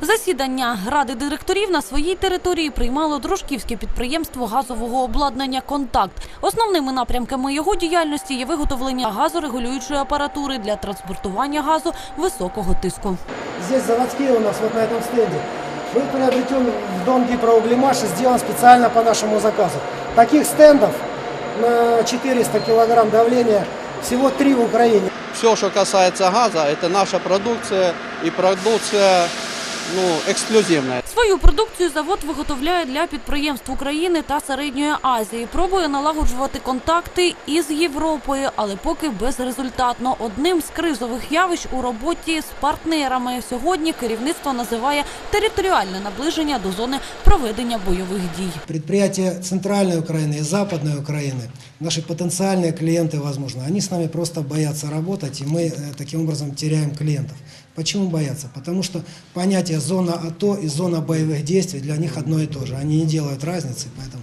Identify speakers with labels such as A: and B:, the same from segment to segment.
A: Засідання ради директорів на своїй території приймало дружківське підприємство газового обладнання Контакт. Основними напрямками його діяльності є виготовлення газорегулюючої апаратури для транспортування газу високого тиску.
B: Здесь заводские у нас вот на этом стенде. Был приобретен в Дом Гипроуглемаш и сделан специально по нашему заказу. Таких стендов на 400 килограмм давления всего три в Украине.
C: Все, что касается газа, это наша продукция и продукция ну, эксклюзивная.
A: Свою продукцію завод виготовляє для підприємств України та Середньої Азії. Пробує налагоджувати контакти із Європою, але поки безрезультатно. Одним з кризових явищ у роботі з партнерами сьогодні керівництво називає територіальне наближення до зони проведення бойових дій.
B: Предприятия Центральной Украины и Западной Украины, наши потенциальные клиенты, возможно, они с нами просто боятся работать, и мы э, таким образом теряем клиентов. Почему боятся? Потому что понятие зона АТО и зона боевых действий для них одно и то же. Они не делают разницы, поэтому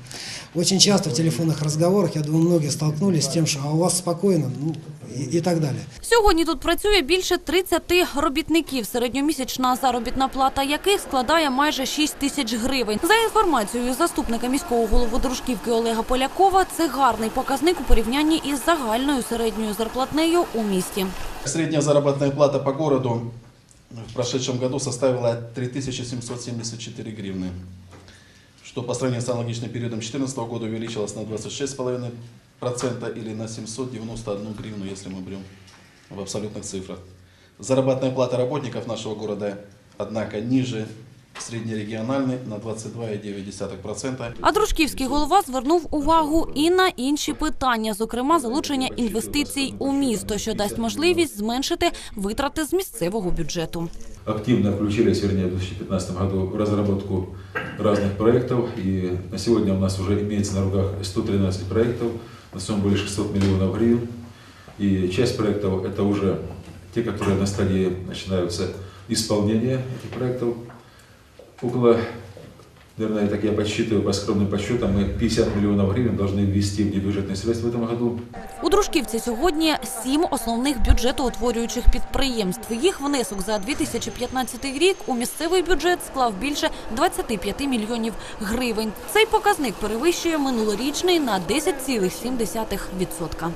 B: очень часто в телефонных разговорах, я думаю, многие столкнулись с тем, что а у вас спокойно, ну, и, и так далее.
A: Сьогодні тут працює більше 30 робітників, середньомісячна заробітна плата яких складає майже 6 тисяч гривень. За інформацією заступника міського голови Дружківки Олега Полякова, це гарний показник у порівнянні із загальною середньою зарплатнею у місті.
D: Средняя заработная плата по городу в прошедшем году составила 3774 гривны, что по сравнению с аналогичным периодом 2014 года увеличилось на 26,5% или на 791 гривну, если мы берем в абсолютных цифрах. Заработная плата работников нашего города, однако, ниже среднерегиональной на 22,9%.
A: А дружківський голова звернув увагу і на інші питання, зокрема залучення інвестицій у місто, що дасть можливість зменшити витрати з місцевого бюджету.
E: активно включились, вернее, в 2015 году в разработку разных проектов. И на сегодня у нас уже имеется на руках 113 проектов на сумму более 600 миллионов гривен. И часть проектов это уже те, которые на стадии начинаются исполнения этих проектов. Около, наверное, так я подсчитываю, по скромным подсчетам, мы 50 миллионов гривен должны ввести в небюджетные средства в этом году.
A: У Дружківці сьогодні сім основних бюджетоутворюючих підприємств. Їх внесок за 2015 рік у місцевий бюджет склав більше 25 мільйонів гривень. Цей показник перевищує минулорічний на 10,7%.